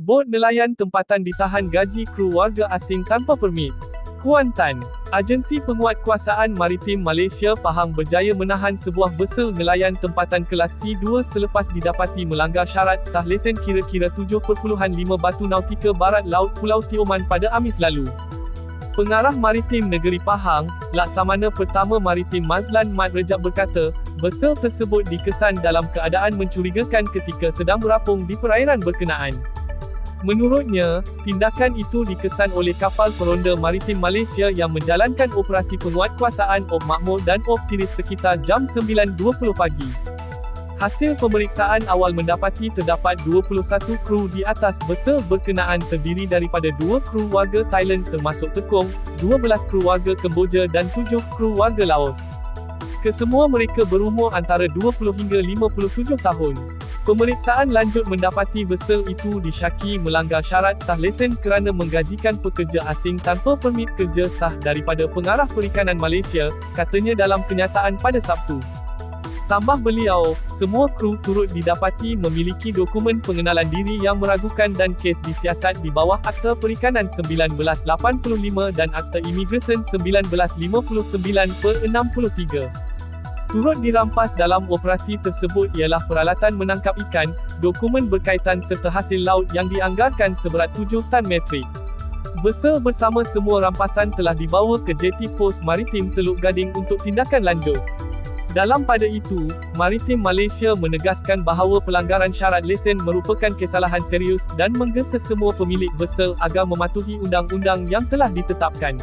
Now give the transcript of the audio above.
Bot nelayan tempatan ditahan gaji kru warga asing tanpa permit. Kuantan, Agensi Penguatkuasaan Maritim Malaysia Pahang berjaya menahan sebuah besel nelayan tempatan kelas C2 selepas didapati melanggar syarat sah lesen kira-kira 7.5 batu nautika barat laut Pulau Tioman pada Amis lalu. Pengarah Maritim Negeri Pahang, Laksamana Pertama Maritim Mazlan Mat Rejab berkata, besel tersebut dikesan dalam keadaan mencurigakan ketika sedang berapung di perairan berkenaan. Menurutnya, tindakan itu dikesan oleh kapal peronda maritim Malaysia yang menjalankan operasi penguatkuasaan Op Makmur dan Op Tiris sekitar jam 9.20 pagi. Hasil pemeriksaan awal mendapati terdapat 21 kru di atas besel berkenaan terdiri daripada 2 kru warga Thailand termasuk Tekong, 12 kru warga Kemboja dan 7 kru warga Laos. Kesemua mereka berumur antara 20 hingga 57 tahun. Pemeriksaan lanjut mendapati besel itu disyaki melanggar syarat sah lesen kerana menggajikan pekerja asing tanpa permit kerja sah daripada Pengarah Perikanan Malaysia, katanya dalam kenyataan pada Sabtu. Tambah beliau, semua kru turut didapati memiliki dokumen pengenalan diri yang meragukan dan kes disiasat di bawah Akta Perikanan 1985 dan Akta Imigresen 1959 per 63. Turut dirampas dalam operasi tersebut ialah peralatan menangkap ikan, dokumen berkaitan serta hasil laut yang dianggarkan seberat 7 tan metrik. Besel bersama semua rampasan telah dibawa ke Jeti Pos Maritim Teluk Gading untuk tindakan lanjut. Dalam pada itu, Maritim Malaysia menegaskan bahawa pelanggaran syarat lesen merupakan kesalahan serius dan menggesa semua pemilik besel agar mematuhi undang-undang yang telah ditetapkan.